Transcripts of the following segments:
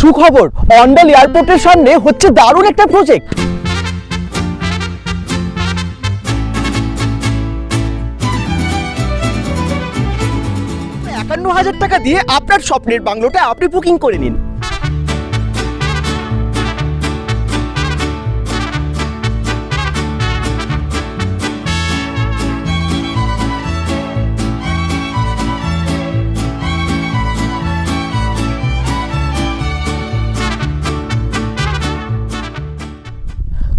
সুখবর। অন্ডাল এয়ারপোর্টের সামনে হচ্ছে দারুণ একটা প্রজেক্ট একান্ন হাজার টাকা দিয়ে আপনার স্বপ্নের বাংলোটা আপনি বুকিং করে নিন।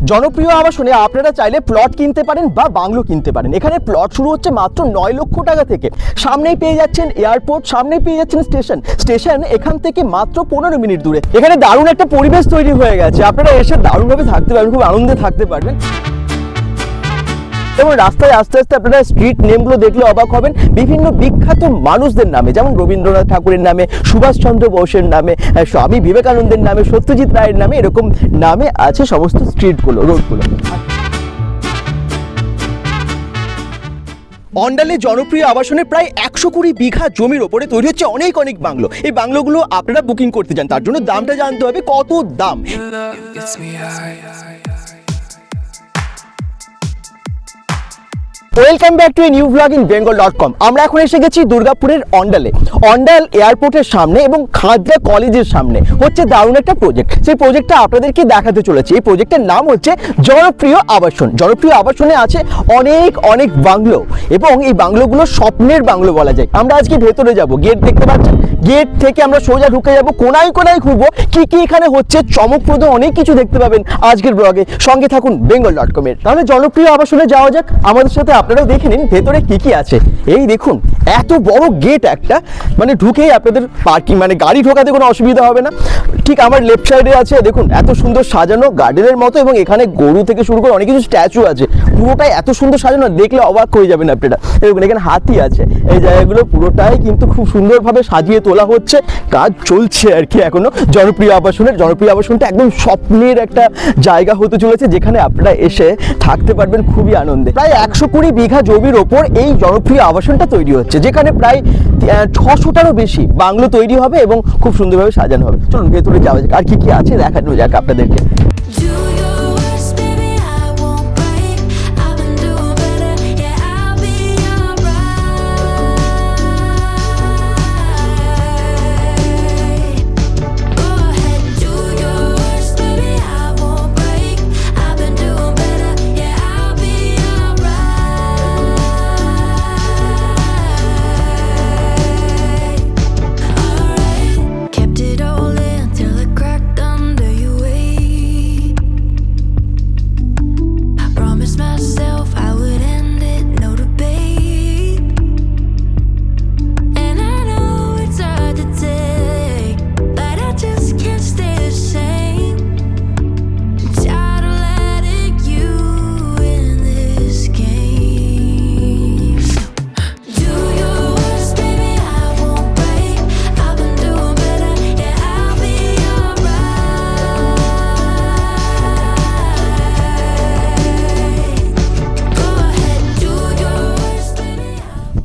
জনপ্রিয় আবাসনে আপনারা চাইলে প্লট কিনতে পারেন বা বাংলো কিনতে পারেন। এখানে প্লট শুরু হচ্ছে মাত্র নয় লক্ষ টাকা থেকে। সামনেই পেয়ে যাচ্ছেন এয়ারপোর্ট সামনেই পেয়ে যাচ্ছেন স্টেশন স্টেশন এখান থেকে মাত্র পনেরো মিনিট দূরে। এখানে দারুণ একটা পরিবেশ তৈরি হয়ে গেছে। আপনারা এসে দারুণভাবে থাকতে পারবেন, খুব আনন্দে থাকতে পারবেন। যেমন রাস্তায় আস্তে আস্তে আপনারা স্ট্রিট নেমগুলো দেখলে অবাক হবেন। বিভিন্ন বিখ্যাত মানুষদের নামে যেমন রবীন্দ্রনাথ ঠাকুরের নামে সুভাষচন্দ্র বোসের নামে স্বামী বিবেকানন্দের নামে সত্যজিৎ রায়ের নামে এরকম নামে আছে সমস্ত স্ট্রিটগুলো রোডগুলো অন্ডালে জনপ্রিয় আবাসনে প্রায় একশো কুড়ি বিঘা জমির ওপরে তৈরি হচ্ছে অনেক অনেক বাংলো। এই বাংলোগুলো আপনারা বুকিং করতে চান তার জন্য দামটা জানতে হবে কত দাম। Welcome back to a new blog in Bengal dot com আমরা এখন এসে গেছি দুর্গাপুরের অন্ডালে। অন্ডাল এয়ারপোর্টের সামনে এবং খাদরা কলেজের সামনে। হচ্ছে দারুণ একটা প্রজেক্ট সেই প্রজেক্টটা আপনাদেরকে দেখাতে চলেছে। এই প্রজেক্টের নাম হচ্ছে জনপ্রিয় আবাসন। জনপ্রিয় আবাসনে আছে অনেক অনেক বাংলো। এবং এই বাংলোগুলো স্বপ্নের বাংলো বলা যায়। আমরা আজকে ভেতরে যাব। গেট দেখতে পাচ্ছেন? গেট থেকে আমরা সোজা ঢুকে যাব। কোনায় কোনায় ঘুরবো। কি কি এখানে হচ্ছে? চমকপ্রদ অনেক কিছু দেখতে পাবেন আজকের ব্লগে সঙ্গে থাকুন বেঙ্গল ডট কমের তাহলে জনপ্রিয় আবাসনে যাওয়া যাক। আমাদের সাথে আপনারাও দেখে নিন ভেতরে কি কি আছে। এই দেখুন এত বড় গেট একটা মানে ঢুকেই আপনাদের পার্কিং মানে গাড়ি ঢোকাতে কোনো অসুবিধা হবে না। ঠিক আমার লেফট সাইডে আছে, দেখুন, এত সুন্দর সাজানো গার্ডেনের মতো এবং এখানে গরু থেকে শুরু করে অনেক কিছু স্ট্যাচু আছে। পুরোটাই এত সুন্দর সাজানো, দেখলে অবাক হয়ে যাবেন আপনারা। দেখুন, এখানে হাতি আছে। এই জায়গাগুলো পুরোটাই কিন্তু খুব সুন্দরভাবে সাজিয়ে তোলা হচ্ছে। কাজ চলছে আর কি এখনও। জনপ্রিয় আবাসনের, জনপ্রিয় আবাসনটা একদম স্বপ্নের একটা জায়গা হতে চলেছে, যেখানে আপনারা এসে থাকতে পারবেন খুবই আনন্দে। প্রায় একশো কুড়ি বিঘা জমির ওপর এই জনপ্রিয় আবাসনটা তৈরি হচ্ছে। যেখানে প্রায় ছশোটারও বেশি বাংলো তৈরি হবে এবং খুব সুন্দরভাবে সাজানো হবে। চলুন ভেতরে যাওয়া যাক, আর কি কি আছে দেখানো যাক আপনাদেরকে।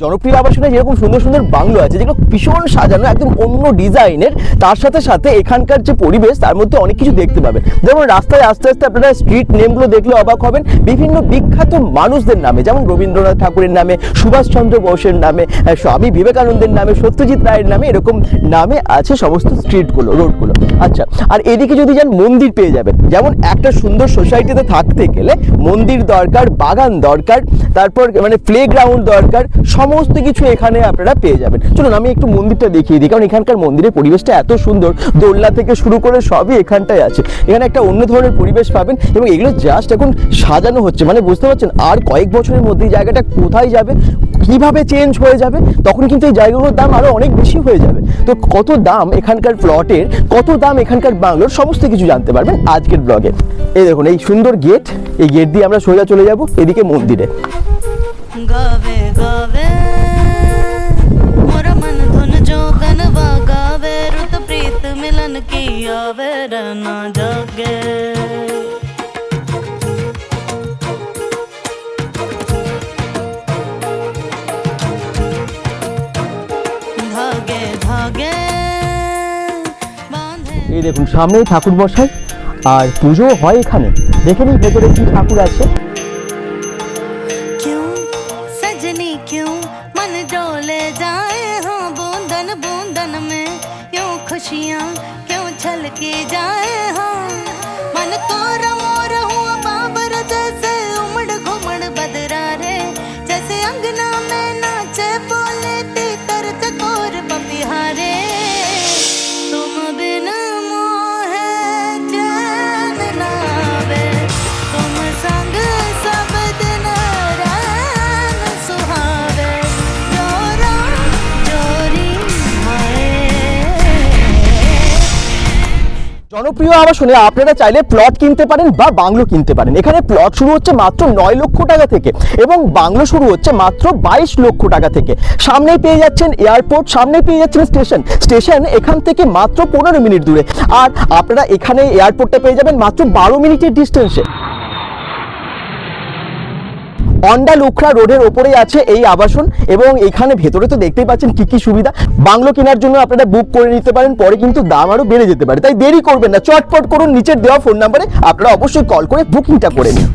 জনপ্রিয় আবাসনে যেরকম সুন্দর সুন্দর বাংলো আছে, যেগুলো ভীষণ সাজানো, একদম অন্য ডিজাইনের, তার সাথে সাথে এখানকার যে পরিবেশ, তার মধ্যে অনেক কিছু দেখতে পাবেন। যেমন রাস্তায় আস্তে আস্তে আপনারা স্ট্রিট নেমগুলো দেখলে অবাক হবেন, বিভিন্ন বিখ্যাত মানুষদের নামে, যেমন রবীন্দ্রনাথ ঠাকুরের নামে, সুভাষচন্দ্র বোসের নামে স্বামী বিবেকানন্দের নামে, সত্যজিৎ রায়ের নামে, এরকম নামে আছে সমস্ত স্ট্রিটগুলো রোডগুলো আচ্ছা আর এদিকে যদি যান, মন্দির পেয়ে যাবেন। যেমন একটা সুন্দর সোসাইটিতে থাকতে গেলে মন্দির দরকার, বাগান দরকার, তারপর মানে প্লে গ্রাউন্ড দরকার সমস্ত কিছু এখানে আপনারা পেয়ে যাবেন। চলুন, আমি একটু মন্দিরটা দেখিয়ে দিই, কারণ এখানকার মন্দিরের পরিবেশটা এত সুন্দর। দোল্লা থেকে শুরু করে সবই এখানটায় আছে। এখানে একটা অন্য ধরনের পরিবেশ পাবেন এবং এগুলো জাস্ট এখন সাজানো হচ্ছে। মানে বুঝতে পারছেন, আর কয়েক বছরের মধ্যে জায়গাটা কোথায় যাবে, কীভাবে চেঞ্জ হয়ে যাবে, তখন কিন্তু এই জায়গাগুলোর দাম আরও অনেক বেশি হয়ে যাবে। তো কত দাম এখানকার প্লটের কত দাম এখানকার বাংলোর, সমস্ত কিছু জানতে পারবেন আজকের ব্লগে এই দেখুন, এই সুন্দর গেট এই গেট দিয়ে আমরা সোজা চলে যাব, এদিকে মন্দিরে। গবে গবে এই দেখুন, সামনেই ঠাকুর বসায় আর পুজো হয় এখানে। দেখে নিই ভেতরে কি ঠাকুর আছে। बूंदन बूंदन में क्यों खुशियाँ क्यों छलके जाए हाँ मन तो रमो रहूँ बाबर जैसे उमड़ घुमड़ बदरा रे जैसे अंगना में জনপ্রিয় আবাসনে আপনারা চাইলে প্লট কিনতে পারেন বা বাংলো কিনতে পারেন। এখানে প্লট শুরু হচ্ছে মাত্র নয় লক্ষ টাকা থেকে এবং বাংলো শুরু হচ্ছে মাত্র বাইশ লক্ষ টাকা থেকে। সামনেই পেয়ে যাচ্ছেন এয়ারপোর্ট সামনে পেয়ে যাচ্ছেন স্টেশন স্টেশন এখান থেকে মাত্র পনেরো মিনিট দূরে। আর আপনারা এখানে এয়ারপোর্টটা পেয়ে যাবেন মাত্র বারো মিনিটের ডিস্টেন্সে অন্ডাল উখরা রোডের ওপরেই আছে এই আবাসন এবং এখানে ভেতরে তো দেখতেই পাচ্ছেন কি কি সুবিধা। বাংলো কেনার জন্য আপনারা বুক করে নিতে পারেন, পরে কিন্তু দাম আরও বেড়ে যেতে পারে। তাই দেরি করবেন না, চটপট করুন, নিচের দেওয়া ফোন নাম্বারে আপনারা অবশ্যই কল করে বুকিংটা করে নিন।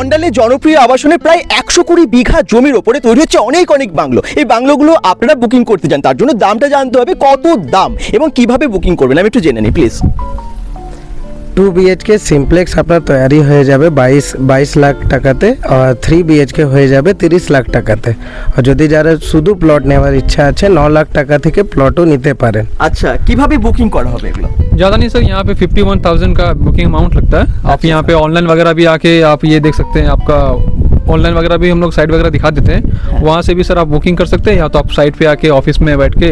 অন্ডালে জনপ্রিয় আবাসনে প্রায় একশো কুড়ি বিঘা জমির ওপরে তৈরি হচ্ছে অনেক অনেক বাংলো। এই বাংলোগুলো আপনারা বুকিং করতে চান, তার জন্য দামটা জানতে হবে কত দাম এবং কীভাবে বুকিং করবেন, আমি একটু জেনে নিই প্লিজ টু বিএইচকে সিমপ্লেক্স আপনার তৈরি হয়ে যাবে বাইশ বাইশ লাখ টাকাতে আর থ্রি বিএইচকে হয়ে যাবে তিরিশ লাখ টাকাতে আর যদি যারা শুধু প্লট নেওয়ার ইচ্ছা আছে ন লাখ টাকা থেকে প্লটও নিতে পারেন আচ্ছা কিভাবে বুকিং করা হবে এগুলো ज़्यादा नहीं सर यहाँ पे फिफ्टी वन थाउजेंड का बुकिंग अमाउंट लगता है आप यहाँ पे ऑनलाइन वगैरह भी आके आप ये देख सकते हैं आपका ऑनलाइन वगैरह भी हम लोग साइट वगैरह दिखा देते हैं वहाँ से भी सर आप बुकिंग कर सकते हैं या तो आप साइट पे आके ऑफिस में बैठ के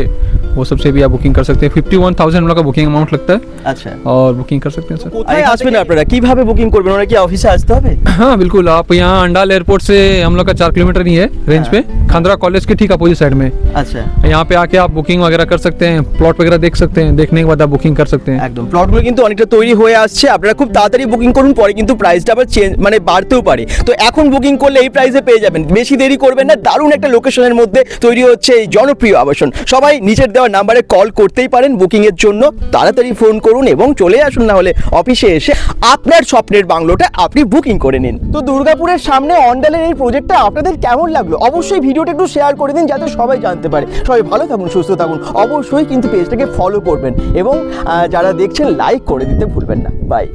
वो सबसे भी आप बुकिंग कर सकते हैं फिफ्टी वन थाउजेंड हम लोग का बुकिंग अमाउंट लगता है আচ্ছা और बुकिंग कर सकते हैं सर কোথায় আসবেন আপনারা কিভাবে বুকিং করবেন ওরা কি অফিসে আসতে হবে हाँ बिल्कुल आप यहाँ अंडाल एयरपोर्ट से हम लोग का चार किलोमीटर ही है रेंज पे खंदरा कॉलेज के ठीक अपोजिट साइड में আচ্ছা यहाँ पे आके आप बुकिंग वगैरह कर सकते हैं प्लॉट वगैरह देख सकते हैं देखने के बाद आप बुकिंग कर सकते हैं একদম প্লটগুলো কিন্তু অনেকটা তৈরি হয়ে আসছে আপনারা খুব তাড়াতাড়ি বুকিং করুন পরে কিন্তু প্রাইসটা আবার চেঞ্জ মানে বাড়তেও পারে তো এখন বুকিং করলে এই প্রাইসে পেয়ে যাবেন বেশি দেরি করবেন না দারুণ একটা লোকেশনের মধ্যে তৈরি হচ্ছে এই জনপ্রিয় আবাসন সবাই নিচের দেওয়া নাম্বারে কল করতেই পারেন বুকিং এর জন্য। তাড়াতাড়ি ফোন করুন এবং চলে আসুন, না হলে অফিসে এসে আপনার স্বপ্নের বাংলোটা আপনি বুকিং করে নিন। তো দুর্গাপুরের সামনে অন্ডালের এই প্রজেক্টটা আপনাদের কেমন লাগল? অবশ্যই ভিডিওটা একটু শেয়ার করে দিন যাতে সবাই জানতে পারে। সবাই ভালো থাকুন, সুস্থ থাকুন। অবশ্যই কিন্তু পেজটাকে ফলো করবেন এবং যারা দেখছেন লাইক করে দিতে ভুলবেন না। বাই